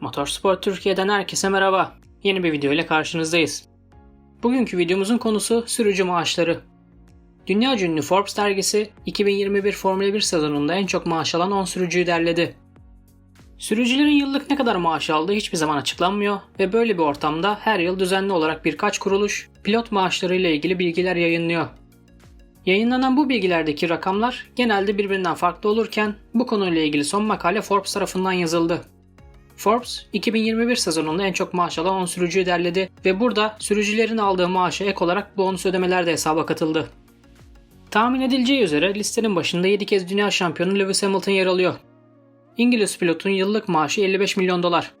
Motorsport Türkiye'den herkese merhaba. Yeni bir video ile karşınızdayız. Bugünkü videomuzun konusu sürücü maaşları. Dünya ünlü Forbes dergisi 2021 Formula 1 sezonunda en çok maaş alan 10 sürücüyü derledi. Sürücülerin yıllık ne kadar maaş aldığı hiçbir zaman açıklanmıyor ve böyle bir ortamda her yıl düzenli olarak birkaç kuruluş pilot maaşları ile ilgili bilgiler yayınlıyor. Yayınlanan bu bilgilerdeki rakamlar genelde birbirinden farklı olurken bu konuyla ilgili son makale Forbes tarafından yazıldı. Forbes 2021 sezonunda en çok maaş alan 10 sürücüyü derledi ve burada sürücülerin aldığı maaşa ek olarak bonus ödemeler de hesaba katıldı. Tahmin edileceği üzere listenin başında 7 kez dünya şampiyonu Lewis Hamilton yer alıyor. İngiliz pilotun yıllık maaşı 55 milyon dolar.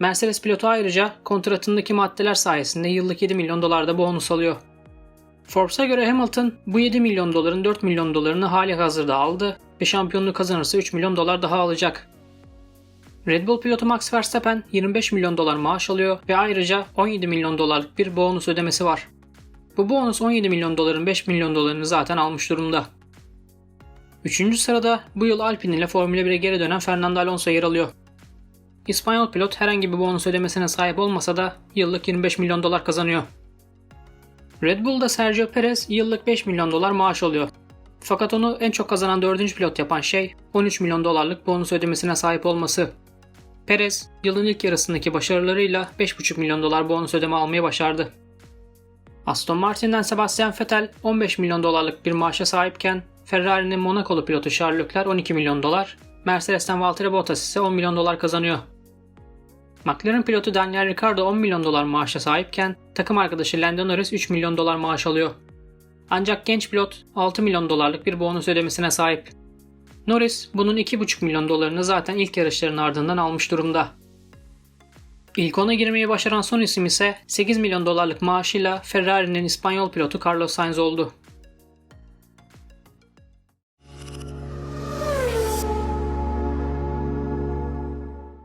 Mercedes pilotu ayrıca kontratındaki maddeler sayesinde yıllık 7 milyon dolar da bonus alıyor. Forbes'a göre Hamilton bu 7 milyon doların 4 milyon dolarını hali hazırda aldı ve şampiyonluğu kazanırsa 3 milyon dolar daha alacak. Red Bull pilotu Max Verstappen 25 milyon dolar maaş alıyor ve ayrıca 17 milyon dolarlık bir bonus ödemesi var. Bu bonus 17 milyon doların 5 milyon dolarını zaten almış durumda. Üçüncü sırada bu yıl Alpine ile Formula 1'e geri dönen Fernando Alonso yer alıyor. İspanyol pilot herhangi bir bonus ödemesine sahip olmasa da yıllık 25 milyon dolar kazanıyor. Red Bull'da Sergio Perez yıllık 5 milyon dolar maaş alıyor. Fakat onu en çok kazanan 4. pilot yapan şey 13 milyon dolarlık bonus ödemesine sahip olması. Perez yılın ilk yarısındaki başarılarıyla 5,5 milyon dolar bonus ödeme almayı başardı. Aston Martin'den Sebastian Vettel 15 milyon dolarlık bir maaşa sahipken Ferrari'nin Monakolu pilotu Charles Leclerc 12 milyon dolar, Mercedes'ten Valtteri Bottas ise 10 milyon dolar kazanıyor. McLaren pilotu Daniel Ricciardo 10 milyon dolar maaşa sahipken takım arkadaşı Lando Norris 3 milyon dolar maaş alıyor. Ancak genç pilot 6 milyon dolarlık bir bonus ödemesine sahip. Norris bunun 2,5 milyon dolarını zaten ilk yarışların ardından almış durumda. İlk ona girmeyi başaran son isim ise 8 milyon dolarlık maaşıyla Ferrari'nin İspanyol pilotu Carlos Sainz oldu.